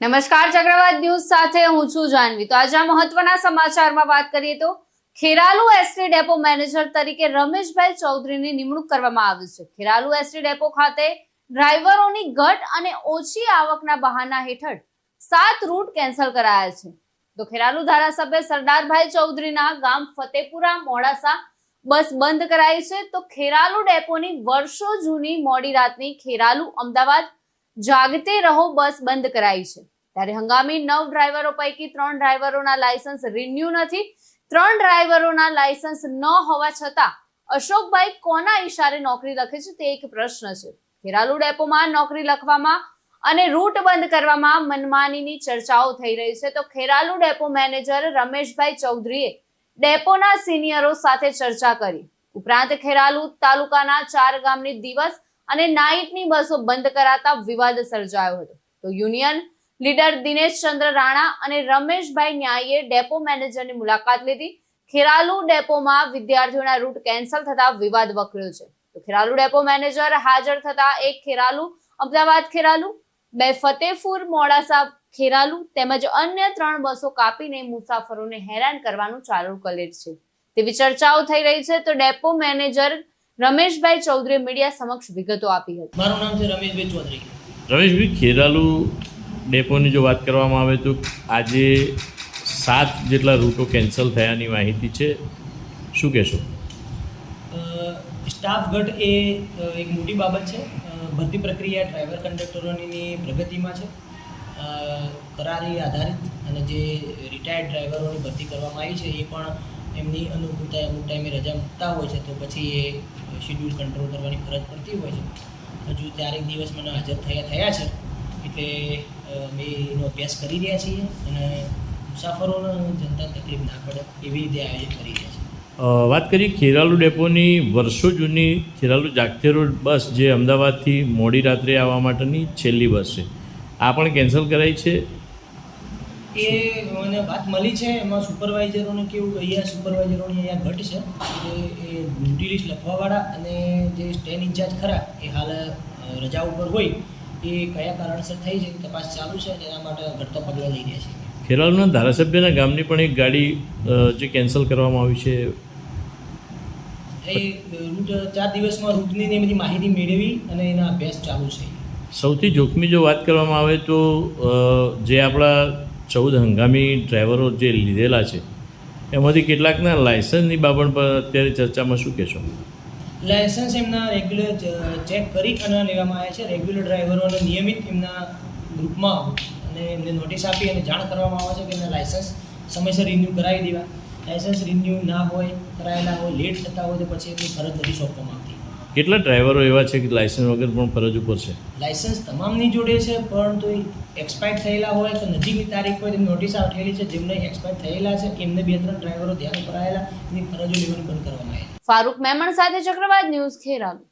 નમસ્કાર, ચક્રવાત ન્યૂઝ સાથે હું છું જાનવી. તો આજે મહત્વના સમાચારમાં વાત કરીએ તો ખેરાલુ એસટી ડેપો મેનેજર તરીકે રમેશભાઈ ચૌધરીની નિમણૂક કરવામાં આવી છે. ખેરાલુ એસટી ડેપો ખાતે ડ્રાઈવરોની ઘટ અને ઓછી આવકના બહાના હેઠળ સાત રૂટ કેન્સલ કરાયા છે. તો ખેરાલુ ધારાસભ્ય સરદારભાઈ ચૌધરીના ગામ ફતેપુરા મોડાસા બસ બંધ કરાઈ છે. તો ખેરાલુ ડેપોની વર્ષો જૂની મોડી રાતની ખેરાલુ અમદાવાદ જાગતે રહો, બસ બંધ કરાઈ છે. ત્યારે હંગામી નવ ડ્રાઈવરો પૈકી ત્રણ ડ્રાઈવરોના લાયસન્સ રિન્યુ નથી. ત્રણ ડ્રાઈવરોના લાયસન્સ ન હોવા છતાં અશોકભાઈ કોના ઈશારે નોકરી લખે છે તે એક પ્રશ્ન છે. ખેરાલુ ડેપોમાં નોકરી લખવામાં અને રૂટ બંધ કરવામાં મનમાનીની ચર્ચાઓ થઈ રહી છે. તો ખેરાલુ ડેપો મેનેજર રમેશભાઈ ચૌધરીએ ડેપોના સિનિયરો સાથે ચર્ચા કરી. ઉપરાંત ખેરાલુ તાલુકાના ચાર ગામની દિવસ અને નાઇટની બસો બંધ કરાતા વિવાદ સર્જાયો હતો. તો યુનિયન લીડર દિનેશ ચંદ્ર રાણા અને રમેશભાઈ ન્યાયે ડેપો મેનેજરની મુલાકાત લીધી. ખેરાલુ ડેપોમાં વિદ્યાર્થીઓના રૂટ કેન્સલ થતા વિવાદ વકર્યો છે. તો ખેરાલુ ડેપો મેનેજર હાજર થતા એક ખેરાલુ, અમદાવાદ ખેરાલુ, બે ફતેપુર મોડાસા ખેરાલુ તેમજ અન્ય ત્રણ બસો કાપીને મુસાફરોને હેરાન કરવાનું ચાલુ કરે છે. તેવી ચર્ચાઓ થઈ રહી છે. તો ડેપો મેનેજર રમેશભાઈ ચૌધરીએ મીડિયા સમક્ષ વિગતો આપી હતી. મારું નામ છે રમેશભાઈ ચૌધરી. રમેશભાઈ ખેરાલુ ડેપોની જો વાત કરવામાં આવે તો આજે સાત જેટલા રૂટો કેન્સલ થયાની માહિતી છે. શું કહેશો? સ્ટાફ ઘટ એ એક મોટી બાબત છે. બધી ભરતી પ્રક્રિયા ડ્રાઈવર કંડક્ટરોની પ્રગતિમાં છે. કરારી આધારિત અને જે રિટાયર્ડ ડ્રાઈવરોની ભરતી કરવામાં આવી છે એ પણ એમની અનુકૂળતા અમુક ટાઈમે રજા મૂકતા હોય છે, તો પછી એ શેડ્યુલ કંટ્રોલ કરવાની ફરજ પડતી હોય છે. હજુ ચારેક દિવસ મને હાજર થયા થયા છે. એટલે અમે એનો અભ્યાસ કરી રહ્યા છીએ અને મુસાફરોને જનતા તકલીફ ના પડે એવી રીતે આયોજન કરી રહ્યા છીએ. વાત કરીએ ખેરાલુ ડેપોની વર્ષો જૂની ખેરાલુ જાગતે રોડ બસ જે અમદાવાદથી મોડી રાત્રે આવવા માટેની છેલ્લી બસ છે. આ પણ કેન્સલ કરાઈ છે. એ મને વાત મળી છે. એમાં સુપરવાઇઝરોને કેવું અહીંયા સુપરવાઇઝરોની અહીંયા ઘટ છે. એ ડ્યુટી લિસ્ટ લખવાવાળા અને જે સ્ટેન ઇન્ચાર્જ ખરા એ હાલ રજા ઉપર હોય એ કયા કારણસર થઈ છે તપાસ ચાલુ છે અને એના માટે ઘટતા પગલાં લઈ રહ્યા છે. ખેરાલુના ધારાસભ્યના ગામની પણ એક ગાડી જે કેન્સલ કરવામાં આવી છે. એ રૂટ ચાર દિવસમાં રૂટની ને એ બધી માહિતી મેળવી અને એના અભ્યાસ ચાલુ છે. સૌથી જોખમી જો વાત કરવામાં આવે તો જે આપણા ચૌદ હંગામી ડ્રાઈવરો જે લીધેલા છે, એમાંથી કેટલાકના લાયસન્સની બાબત પર અત્યારે ચર્ચામાં શું કહેશો? લાયસન્સ એમના રેગ્યુલર ચેક કરી અને લેવામાં આવ્યા છે. રેગ્યુલર ડ્રાઈવરોને નિયમિત એમના ગ્રુપમાં અને એમને નોટિસ આપી અને જાણ કરવામાં આવે છે કે એમના લાયસન્સ સમયસર રિન્યૂ કરાવી દેવા. લાયસન્સ રિન્યૂ ના હોય, કરાયેલા હોય, લેટ થતા હોય તો પછી એમની ફરજ નથી સોંપવામાં આવતી. કેટલા ડ્રાઈવરો એવા છે કે લાયસન્સ વગર પણ ફરજ ઉપર છે? લાયસન્સ તમામની જોડે છે પરંતુ એક્સપાયર થયેલા હોય તો નજીકની તારીખ હોય તેમની નોટિસ આવેલી છે જેમને એક્સપાયર થયેલા છે એમને બે ત્રણ ડ્રાઈવરો ધ્યાન કરાયેલા એની ફરજો લેવાની બંધ કરવામાં આવી ફારૂક મેમણ સાથે ચક્રવાત ન્યૂઝ ખેરાલુ.